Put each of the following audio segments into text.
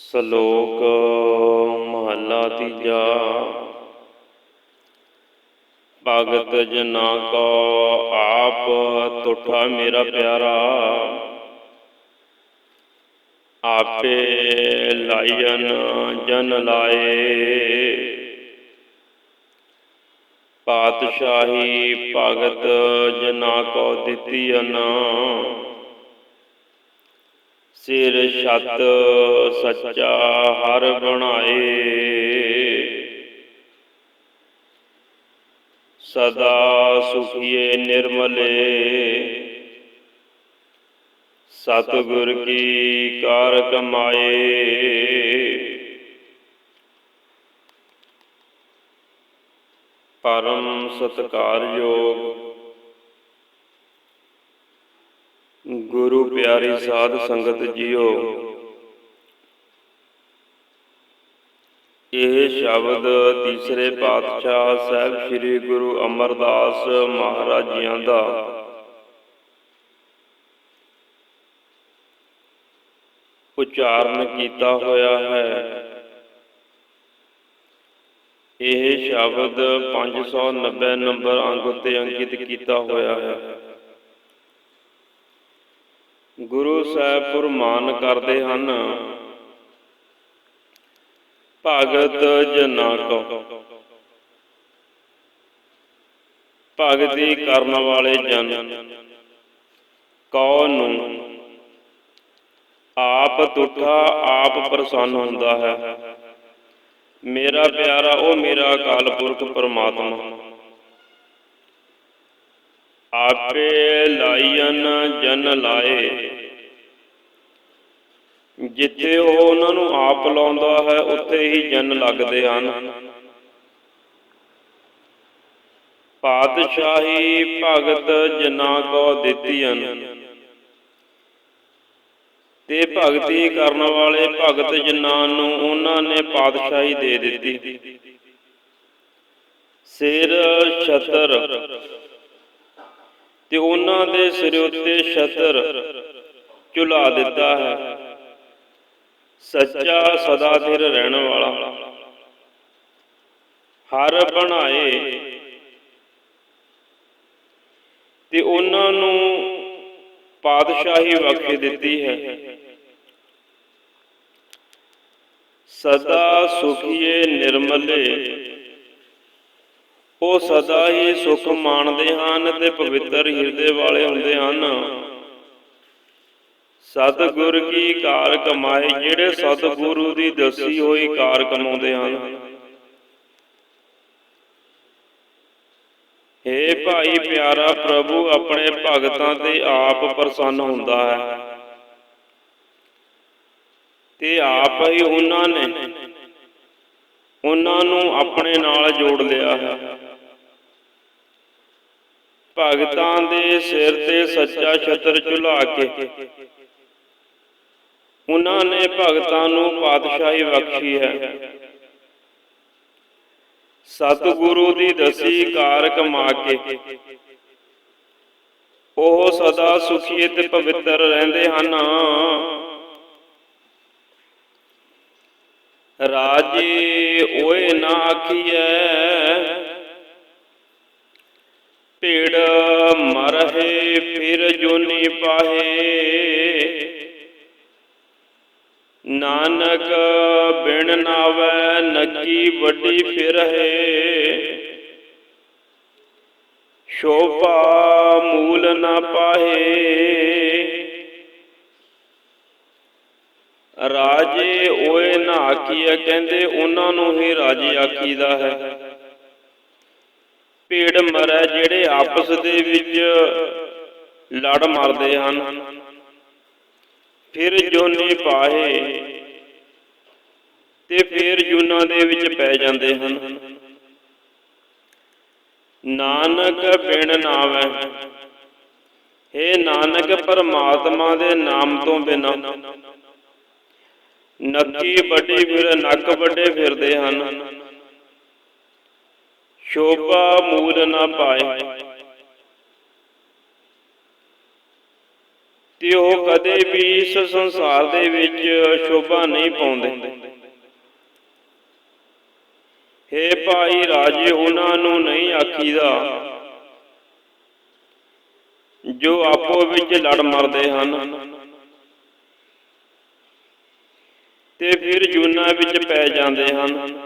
ਸ਼ਲੋਕ ਮਹੱਲਾ ਤੀਜਾ। ਭਗਤ ਜਨਾ ਕੋ ਆਪ ਤੁਠਾ ਮੇਰਾ ਪਿਆਰਾ। ਆਪੇ ਲਾਇਨ ਜਨ ਲਾਏ। ਪਾਤਸ਼ਾਹੀ ਭਗਤ ਜਨਾ ਕੋ ਦਿੱਤੀ ਅਨ। ਸਿਰ ਛਤ ਸੱਚਾ ਹਰ ਬਣਾਏ। ਸਦਾ ਸੁਖੀਏ ਨਿਰਮਲੇ। ਸਤਿਗੁਰ ਕੀ ਕਾਰ ਕਮਾਏ। ਪਰਮ ਸਤਕਾਰਯੋਗ ਗੁਰੂ ਪਿਆਰੀ ਸਾਧ ਸੰਗਤ ਜੀਓ। ਇਹ ਸ਼ਬਦ ਤੀਸਰੇ ਪਾਤਸ਼ਾਹ ਸਾਹਿਬ ਸ੍ਰੀ ਗੁਰੂ ਅਮਰਦਾਸ ਮਹਾਰਾਜ ਜੀਆਂ ਦਾ। ਉਚਾਰਨ ਕੀਤਾ ਹੋਇਆ ਹੈ। ਇਹ ਸ਼ਬਦ 590 ਨੰਬਰ ਅੰਗ ਉੱਤੇ ਅੰਕਿਤ ਕੀਤਾ ਹੋਇਆ ਹੈ। ਗੁਰੂ ਸਾਹਿਬ ਫਰਮਾਨ ਕਰਦੇ ਹਨ, ਭਗਤ ਜਨਾ ਕੋ। ਭਗਤੀ ਕਰਨ ਵਾਲੇ ਜਨ ਕਉ ਨੂੰ? ਆਪ ਤੁਠਾ, ਆਪ ਪ੍ਰਸੰਨ ਹੁੰਦਾ ਹੈ। ਮੇਰਾ ਪਿਆਰਾ, ਉਹ ਮੇਰਾ ਅਕਾਲ ਪੁਰਖ ਪਰਮਾਤਮਾ। ਆਪੇ ਲਾਇਨ ਜਨ ਲਾਏ। ਜਿੱਥੇ ਉਹ ਉਹਨਾਂ ਨੂੰ ਆਪ ਲਾਉਂਦਾ ਹੈ, ਉੱਥੇ ਹੀ ਜਨ ਲੱਗਦੇ ਹਨ। ਪਾਤਸ਼ਾਹੀ ਭਗਤ ਜਨਾ ਕੋ ਦਿੱਤੀਆਂ ਤੇ ਭਗਤੀ ਕਰਨ ਵਾਲੇ ਭਗਤ ਜਨਾਂ ਨੂੰ ਉਹਨਾਂ ਨੇ ਪਾਤਸ਼ਾਹੀ ਦੇ ਦਿੱਤੀ। ਸਿਰ ਛਤਰ। ਤੇ ਉਹਨਾਂ ਦੇ ਸਿਰ ਉੱਤੇ ਛਤਰ ਝੁਲਾ ਦਿੱਤਾ ਹੈ। ਸੱਚਾ ਸਦਾ ਸਿਰ ਰਹਿਣ ਵਾਲਾ। ਹਰ ਬਣਾਏ ਤੇ ਉਹਨਾਂ ਨੂੰ ਪਾਤਸ਼ਾਹੀ ਬਖਸ਼ ਦਿੱਤੀ ਹੈ। ਸਦਾ ਸੁਖੀਏ ਨਿਰਮਲੇ। ਉਹ ਸਦਾ ਹੀ ਸੁਖ ਮਾਣਦੇ ਹਨ ਤੇ ਪਵਿੱਤਰ ਹਿਰਦੇ ਵਾਲੇ ਹੁੰਦੇ ਹਨ। ਸਤਿਗੁਰ ਕੀ ਕਾਰ ਕਮਾਏ, ਜਿਹੜੇ ਸਤਿਗੁਰੂ ਦੀ ਦੱਸੀ ਹੋਈ ਕਾਰ ਕਮਾਉਂਦੇ ਹਨ। ਏ ਭਾਈ ਪਿਆਰਾ ਪ੍ਰਭੂ, ਆਪਣੇ ਭਗਤਾਂ ਤੇ ਆਪ ਪ੍ਰਸੰਨ ਹੁੰਦਾ ਹੈ। ਤੇ ਆਪ ਹੀ ਉਹਨਾਂ ਨੇ, ਉਹਨਾਂ ਨੂੰ ਆਪਣੇ ਨਾਲ ਜੋੜ ਲਿਆ ਹੈ। ਭਗਤਾਂ ਦੇ ਸਿਰ ਤੇ ਸੱਚਾ ਛਤਰ ਝੁਲਾ ਕੇ। ਉਹਨਾਂ ਨੇ ਭਗਤਾਂ ਨੂੰ ਪਾਤਸ਼ਾਹੀ ਬਖਸ਼ੀ ਹੈ। ਸਤਿਗੁਰੂ ਦੀ ਦਸੀ ਕਾਰ ਕਮਾ ਕੇ ਉਹ ਸਦਾ ਸੁਖੀ ਤੇ ਪਵਿੱਤਰ ਰਹਿੰਦੇ ਹਨ। ਰਾਜੇ, ਓਏ ਨਾ ਆਖੀਐ ਭੀੜ ਮਰਹੇ, ਫਿਰ ਜੋਨੀ ਪਾਹੇ। ਨਾਨਕ ਬਿਨ ਨਾਵੈ ਨਕੀ ਵੱਡੀ ਫਿਰਹਿ। ਸ਼ੋਭਾ ਮੂਲ ਨਾ ਪਾਹੇ। ਰਾਜੇ ਓਏ ਨਾ ਆਖੀਐ ਕਹਿੰਦੇ ਉਹਨਾਂ ਨੂੰ ਹੀ ਰਾਜੇ ਆਖੀਦਾ ਹੈ। ਭੀੜ ਮਰੈ ਜਿਹੜੇ ਆਪਸ ਦੇ ਵਿੱਚ ਲੜ ਮਰਦੇ ਹਨ। ਫਿਰ ਜੋਨੀ ਪਾਹੇ ਤੇ ਫਿਰ ਜੁਨਾ ਦੇ ਵਿੱਚ ਪੈ ਜਾਂਦੇ ਹਨ। ਨਾਨਕ ਬਿਨ ਨਾਵੈ ਏ ਨਾਨਕ ਪਰਮਾਤਮਾ ਦੇ ਨਾਮ ਤੋਂ ਬਿਨਾ, ਨੱਕੀ ਵੱਡੀ ਫਿਰ ਨੱਕ ਵੱਡੇ ਫਿਰਦੇ ਹਨ। ਸ਼ੋਭਾ ਮੂਲ ਨਾ ਪਾਏ। ਤੇ ਉਹ ਕਦੇ ਵੀ ਇਸ ਸੰਸਾਰ ਦੇ ਵਿੱਚ ਸ਼ੋਭਾ ਨਹੀਂ ਪਾਉਂਦੇ। ਹੇ ਭਾਈ ਰਾਜੇ, ਉਹਨਾਂ ਨੂੰ ਨਹੀਂ ਆਖੀਦਾ ਜੋ ਆਪੋ ਵਿੱਚ ਲੜ ਮਰਦੇ ਹਨ। ਤੇ ਫਿਰ ਜੂਨਾ ਵਿੱਚ ਪੈ ਜਾਂਦੇ ਹਨ।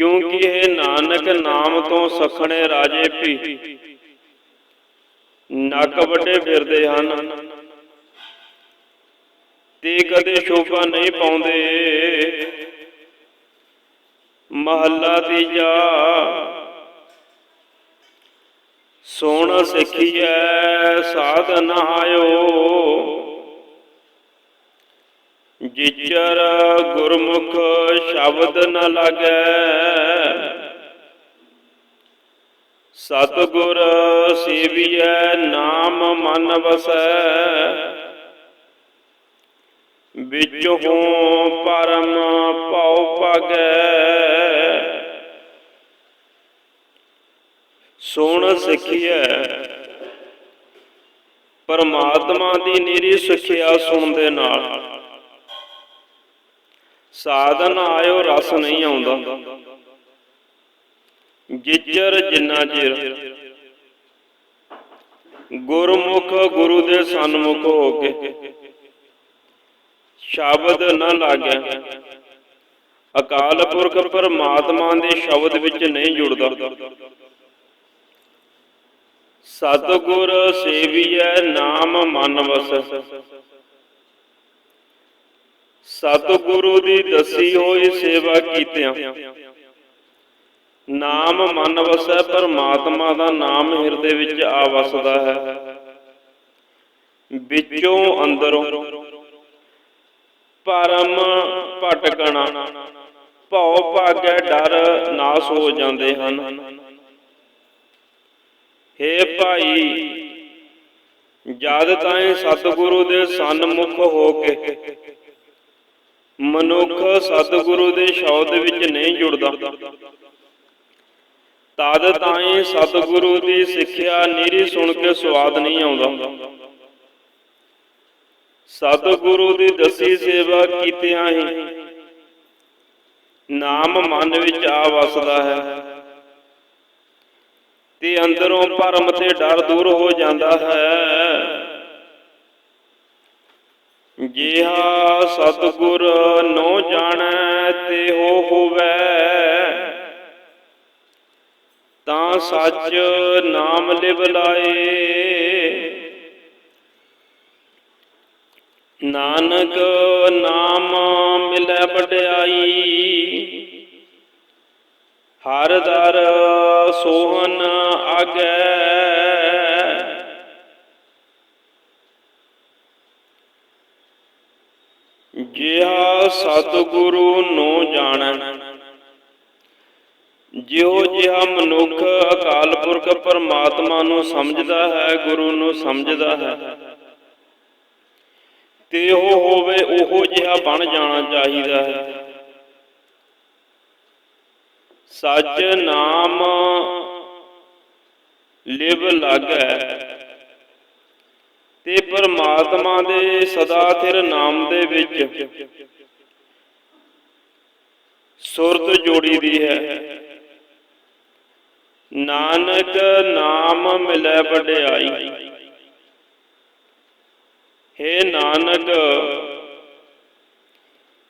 ਕਿਉਂਕਿ ਇਹ ਨਾਨਕ ਨਾਮ ਤੋਂ ਸਖਣੇ ਰਾਜੇ ਵੀ ਨੱਕ ਵੱਡੇ ਫਿਰਦੇ ਹਨ। ਤੇ ਕਦੇ ਸ਼ੋਭਾ ਨਹੀਂ ਪਾਉਂਦੇ। ਮਹੱਲਾ ਤੀਜਾ। ਸੋਣ ਸਿੱਖੀਐ ਸਾਧ ਨਹਾਇਓ। ਜਿਚਰ ਗੁਰਮੁਖ ਸ਼ਬਦ ਨ ਲਾਗੈ। ਸਤਿਗੁਰ ਸੇਵੀਐ ਨਾਮ ਮਨ ਵਸੈ। ਵਿੱਚੋਂ ਪਰਮ ਭਉ ਭਾਗੈ। ਸੁਣ ਸਿੱਖੀਐ। ਪਰਮਾਤਮਾ ਦੀ ਨਿਰੀ ਸਿੱਖਿਆ ਸੁਣਦੇ ਨਾਲ। ਸਾਧਨ ਆਇਓ, ਰਸ ਨਹੀਂ ਆਉਂਦਾ। ਜਿਜਰ ਜਿੰਨਾ ਚਿਰ ਗੁਰਮੁਖ ਗੁਰੂ ਦੇ ਸਨਮੁਖ ਹੋ ਕੇ ਸ਼ਬਦ ਨਾ ਲੱਗਿਆ ਅਕਾਲ ਪੁਰਖ ਪਰਮਾਤਮਾ ਦੇ ਸ਼ਬਦ ਵਿੱਚ ਨਹੀਂ ਜੁੜਦਾ। ਸਤਿਗੁਰ ਸੇਵੀਐ ਨਾਮ ਮਨ ਵਸੈ। ਸਤਿਗੁਰੂ ਦੀ ਦਸੀ ਹੋਈ ਸੇਵਾ ਕੀਤਿਆਂ। ਨਾਮ ਮਨ ਵਸੈ, ਪਰਮਾਤਮਾ ਦਾ ਨਾਮ ਹਿਰਦੇ ਵਿੱਚ ਆ ਵਸਦਾ ਹੈ। ਵਿੱਚੋਂ ਅੰਦਰੋਂ ਪਰਮ ਭਟਕਣਾ, ਭਉ ਭਾਗੈ ਡਰ ਨਾਸ ਹੋ ਜਾਂਦੇ ਹਨ। ਹੇ ਭਾਈ, ਜਦ ਤਾਏ ਸਤਿਗੁਰੂ ਦੇ ਸਨਮੁਖ ਹੋ ਕੇ ਮਨੁੱਖ ਸਤਿਗੁਰੂ ਦੇ ਸ਼ਬਦ ਵਿੱਚ ਨਹੀਂ ਜੁੜਦਾ। ਤਦ ਤਾਈਂ ਸਤਿਗੁਰੂ ਦੀ ਸਿੱਖਿਆ ਨੀਰੀ ਸੁਣ ਕੇ ਸਵਾਦ ਨਹੀਂ ਆਉਂਦਾ। ਸਤਿਗੁਰੂ ਦੀ ਦਸੀ ਸੇਵਾ ਕੀਤਿਆਂ ਹੀ ਨਾਮ ਮਨ ਵਿੱਚ ਆ ਵਸਦਾ ਹੈ ਤੇ ਅੰਦਰੋਂ ਭਰਮ ਤੇ ਡਰ ਦੂਰ ਹੋ ਜਾਂਦਾ ਹੈ। ਜਿਹਾ ਸਤਿਗੁਰ ਨੋ ਜਾਣੈ ਤੇ ਹੋ ਹੋਵੇ। ਤਾਂ ਸੱਚ ਨਾਮ ਲਿਵ ਲਾਏ। ਨਾਨਕ ਨਾਮ ਮਿਲੈ ਵਡਿਆਈ। ਹਰ ਦਰ ਸੋਹਨ ਆਗੈ। ਜਿਹਾ ਸਤਿਗੁਰੂ ਨੂੰ ਜਾਣੈ। ਜਿਉ ਜਿਹਾ ਮਨੁੱਖ ਅਕਾਲ ਪੁਰਖ ਪਰਮਾਤਮਾ ਨੂੰ ਸਮਝਦਾ ਹੈ, ਗੁਰੂ ਨੂੰ ਸਮਝਦਾ ਹੈ। ਤੇ ਉਹ ਹੋਵੇ ਉਹੋ ਜਿਹਾ ਬਣ ਜਾਣਾ ਚਾਹੀਦਾ ਹੈ। ਸੱਚ ਨਾਮ ਲਿਵ ਲਾਗੈ। ਤੇ ਪਰਮਾਤਮਾ ਦੇ ਸਦਾ ਥਿਰ ਨਾਮ ਦੇ ਵਿੱਚ। ਸੁਰਤ ਜੋੜੀ ਦੀ ਹੈ। ਨਾਨਕ ਨਾਮ ਮਿਲੈ ਵਡਿਆਈ। ਹੇ ਨਾਨਕ,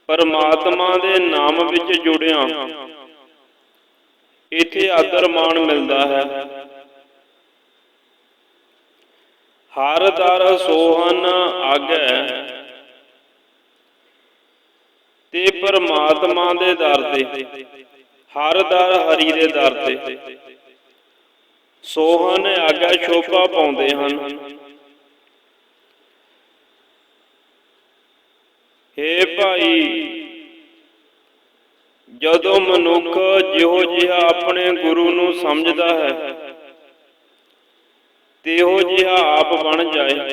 ਪਰਮਾਤਮਾ ਦੇ ਨਾਮ ਵਿੱਚ ਜੁੜਿਆ। ਇਥੇ ਆਦਰ ਮਾਣ ਮਿਲਦਾ ਹੈ। ਹਰ ਦਰ ਸੋਹਨ ਆਗੈ। ਤੇ ਪਰਮਾਤਮਾ ਦੇ ਦਰ ਤੇ, ਹਰ ਦਰ ਹਰੀ ਦੇ ਦਰ ਤੇ, ਸੋਹਨ ਆਗੈ ਸ਼ੋਭਾ ਪਾਉਂਦੇ ਹਨ। ਹੇ ਭਾਈ, ਜਦੋਂ ਮਨੁੱਖ ਜਿਹੋ ਜਿਹਾ ਆਪਣੇ ਗੁਰੂ ਨੂੰ ਸਮਝਦਾ ਹੈ ਤੇ ਜਿਹਾ ਆਪ ਬਣ ਜਾਏ।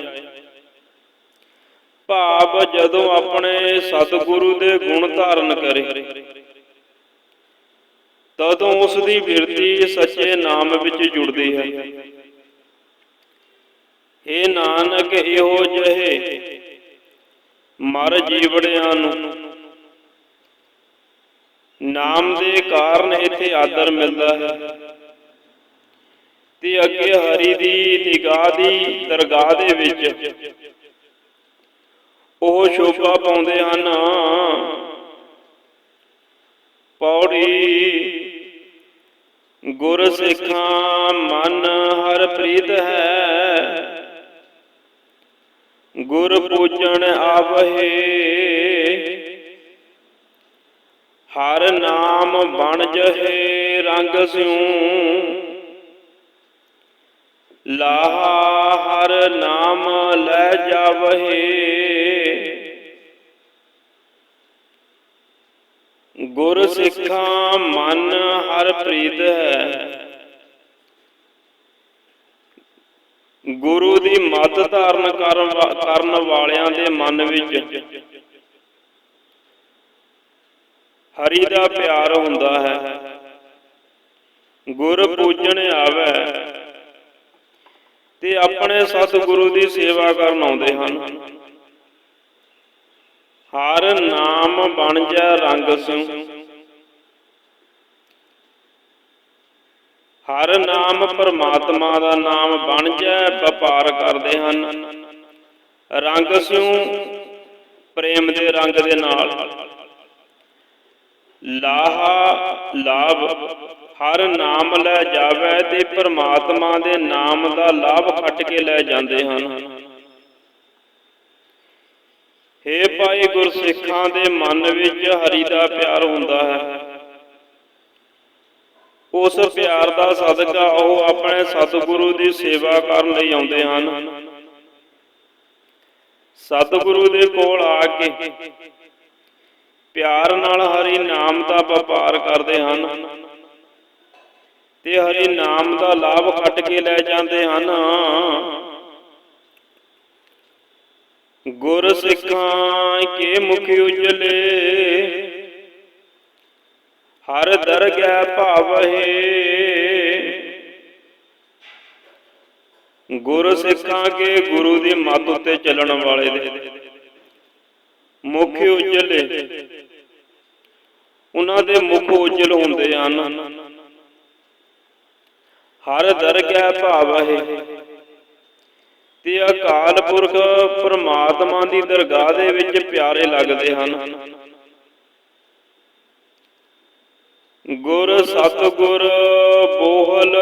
ਭਾਵ ਜਦੋਂ ਆਪਣੇ ਸਤਿਗੁਰੂ ਦੇ ਗੁਣ ਧਾਰਨ ਕਰੇ, ਤਦੋਂ ਉਸ ਦੀ ਬਿਰਤੀ ਸੱਚੇ ਨਾਮ ਵਿੱਚ ਜੁੜਦੀ ਹੈ। ਏ ਨਾਨਕ, ਇਹੋ ਜਿਹੇ ਮਰ ਜੀਵੜਿਆਂ ਨੂੰ ਨਾਮ ਦੇ ਕਾਰਨ ਇੱਥੇ ਆਦਰ ਮਿਲਦਾ ਹੈ। ਤੇ ਅੱਗੇ ਹਰੀ ਦੀ ਨਿਗਾਹ ਦੀ ਦਰਗਾਹ ਦੇ ਵਿੱਚ ਉਹ ਸ਼ੋਭਾ ਪਾਉਂਦੇ ਹਨ। ਪੌੜੀ ਗੁਰ ਸਿੱਖਾਂ ਮਨ ਹਰ ਪ੍ਰੀਤ ਹੈ। ਗੁਰ ਪੂਜਣ ਆਵਹੇ। ਹਰ ਨਾਮ ਬਣ ਜਹੇ ਰੰਗ ਸਿਉ। ਲਾਹਾ ਹਰ ਨਾਮ ਲੈ ਜਾਵਹੇ। ਗੁਰ ਸਿੱਖਾਂ ਮਨ ਹਰ ਪ੍ਰੀਤ ਹੈ। ਗੁਰੂ ਦੀ ਮੱਤ ਧਾਰਨ ਕਰਨ ਵਾਲਿਆਂ ਦੇ ਮਨ ਵਿੱਚ। ਹਰੀ ਦਾ ਪਿਆਰ ਹੁੰਦਾ ਹੈ। ਗੁਰ ਪੂਜਣ ਆਵੇ। ਤੇ ਆਪਣੇ ਸਤਿਗੁਰੂ ਦੀ ਸੇਵਾ ਕਰਨ ਆਉਂਦੇ ਹਨ। ਹਰ ਨਾਮ ਬਣ ਜਾ ਰੰਗ ਸਿਉ। ਹਰ ਨਾਮ ਪਰਮਾਤਮਾ ਦਾ ਨਾਮ ਬਣ ਜਾ ਵਪਾਰ ਕਰਦੇ ਹਨ। ਰੰਗ ਸਿਉ, ਪ੍ਰੇਮ ਦੇ ਰੰਗ ਦੇ ਨਾਲ। ਲਾਹਾ, ਲਾਭ ਹਰ ਨਾਮ ਲੈ ਜਾਵੇ ਤੇ ਪ੍ਰਮਾਤਮਾ ਦੇ ਨਾਮ ਦਾ ਲਾਭ ਖੱਟ ਕੇ ਲੈ ਜਾਂਦੇ ਹਨ। ਹੇ ਭਾਈ ਗੁਰਸਿੱਖਾਂ ਦੇ ਮਨ ਵਿੱਚ ਹਰੀ ਦਾ ਪਿਆਰ ਹੁੰਦਾ ਹੈ। ਉਸ ਪਿਆਰ ਦਾ ਸਦਕਾ ਉਹ ਆਪਣੇ ਸਤਿਗੁਰੂ ਦੀ ਸੇਵਾ ਕਰਨ ਲਈ ਆਉਂਦੇ ਹਨ। ਸਤਿਗੁਰੂ ਦੇ ਕੋਲ ਆ ਕੇ ਪਿਆਰ ਨਾਲ ਹਰੀ ਨਾਮ ਦਾ ਵਪਾਰ ਕਰਦੇ ਹਨ। ਤੇ ਹਰੀ ਨਾਮ ਦਾ ਲਾਭ ਕੱਟ ਕੇ ਲੈ ਜਾਂਦੇ ਹਨ। ਗੁਰ ਸਿੱਖਾਂ ਕੇ ਮੁਖ ਉਜਲੇ, ਹਰ ਦਰਗਹਿ ਭਾਵਹਿ। ਗੁਰ ਸਿੱਖਾਂ ਕੇ ਗੁਰੂ ਦੀ ਮੱਤ ਉੱਤੇ ਚੱਲਣ ਵਾਲੇ ਦੇ ਮੁਖ ਉਜਲੇ। ਉਹਨਾਂ ਦੇ ਮੁਖ ਉਜਲ ਹੁੰਦੇ ਹਨ। ਹਰ ਦਰਗਹਿ ਭਾਵਹਿ। ਤੇ ਅਕਾਲ ਪੁਰਖ ਪ੍ਰਮਾਤਮਾ ਦੀ ਦਰਗਾਹ ਦੇ ਵਿੱਚ ਪਿਆਰੇ ਲੱਗਦੇ ਹਨ। ਗੁਰ ਸਤਗੁਰ ਬੋਹਲ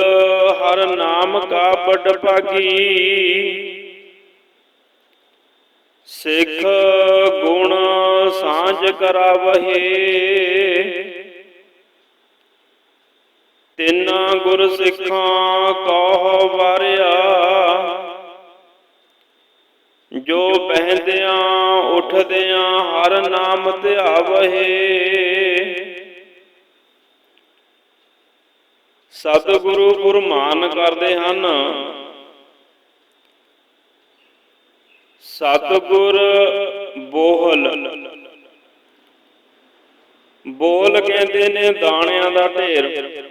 ਹਰ ਨਾਮ ਕਾ ਬੜ ਭਾਗੀ। ਸਿੱਖ ਗੁਣ ਸਾਂਝ ਕਰਾਵਹੇ। ਤਿੰਨਾ ਗੁਰ ਸਿੱਖਾਂ ਕਹੋ ਵਾਰਿਆ। ਜੋ ਬਹਿੰਦਿਆਂ ਉਠਦਿਆਂ ਹਰ ਨਾਮ ਧਿਆਵਹੇ। ਸਤਿਗੁਰੂ ਗੁਰਮਾਨ ਕਰਦੇ ਹਨ। ਸਤਿਗੁਰ ਬੋਹਲ। ਬੋਲ ਕਹਿੰਦੇ ਨੇ ਦਾਣਿਆਂ ਦਾ ਢੇਰ।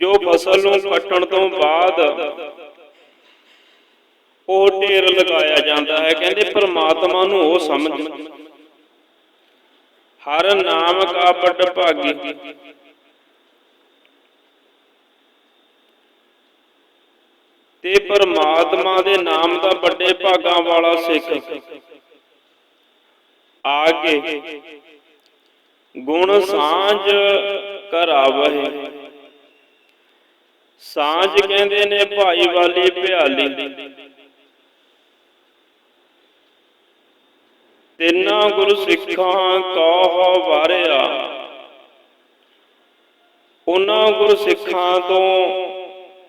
ਜੋ ਫਸਲ ਨੂੰ ਕੱਟਣ ਤੋਂ ਬਾਅਦ ਉਹ ਢੇਰ ਲਗਾਇਆ ਜਾਂਦਾ ਹੈ, ਕਹਿੰਦੇ ਪ੍ਰਮਾਤਮਾ ਨੂੰ ਉਹ ਸਮਝ। ਹਰ ਨਾਮ ਕਾ ਵੱਡ ਭਾਗੀ। ਤੇ ਪਰਮਾਤਮਾ ਦੇ ਨਾਮ ਦਾ ਵੱਡੇ ਭਾਗਾਂ ਵਾਲਾ ਸਿੱਖ। ਆ ਕੇ ਗੁਣ ਸਾਂਝ ਕਰਾਵਹਿ। ਸਾਂਝ ਕਹਿੰਦੇ ਨੇ ਭਾਈ ਵਾਲੀ ਭਿਆਲੀ। ਤਿੰਨਾ ਗੁਰੂ ਸਿੱਖਾਂ ਕਹੋ ਵਾਰਿਆ। ਉਹਨਾਂ ਗੁਰੂ ਸਿੱਖਾਂ ਤੋਂ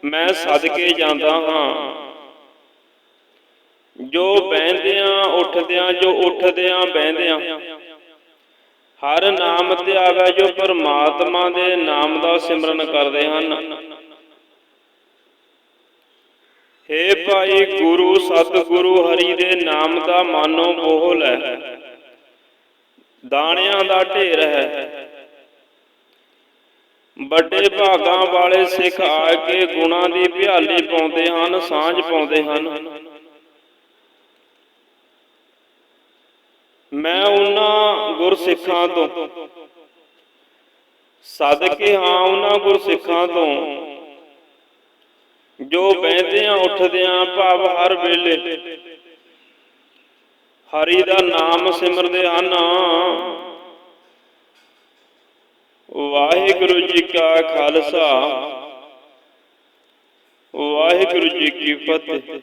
ਮੈਂ ਸਦਕੇ ਜਾਂਦਾ ਹਾਂ। ਜੋ ਬਹਿੰਦਿਆਂ ਉੱਠਦਿਆਂ, ਜੋ ਉੱਠਦਿਆਂ ਬਹਿੰਦਿਆਂ। ਹਰ ਨਾਮ ਤੇ ਆਵੇ ਜੋ ਪਰਮਾਤਮਾ ਦੇ ਨਾਮ ਦਾ ਸਿਮਰਨ ਕਰਦੇ ਹਨ। ਹੇ ਭਾਈ ਗੁਰੂ ਸਤਿਗੁਰੂ ਹਰੀ ਦੇ ਨਾਮ ਦਾ ਮਾਨੋ ਬੋਲ ਹੈ ਦਾਣਿਆਂ ਦਾ ਢੇਰ ਹੈ। ਵੱਡੇ ਭਾਗਾਂ ਵਾਲੇ ਸਿੱਖ ਆ ਕੇ ਗੁਣਾਂ ਦੀ ਭਿਆਲੀ ਪਾਉਂਦੇ ਹਨ, ਸਾਂਝ ਪਾਉਂਦੇ ਹਨ। ਮੈਂ ਉਹਨਾਂ ਗੁਰਸਿੱਖਾਂ ਤੋਂ। ਸਦਕੇ ਹਾਂ ਉਹਨਾਂ ਗੁਰਸਿੱਖਾਂ ਤੋਂ। ਜੋ ਬਹਿੰਦਿਆਂ ਉੱਠਦਿਆਂ ਭਾਵ ਹਰ ਵੇਲੇ। ਹਰੀ ਦਾ ਨਾਮ ਸਿਮਰਦੇ ਹਨ ਵਾਹਿਗੁਰੂ ਜੀ ਕਾ ਖਾਲਸਾ। ਵਾਹਿਗੁਰੂ ਜੀ ਕੀ ਫਤਿਹ।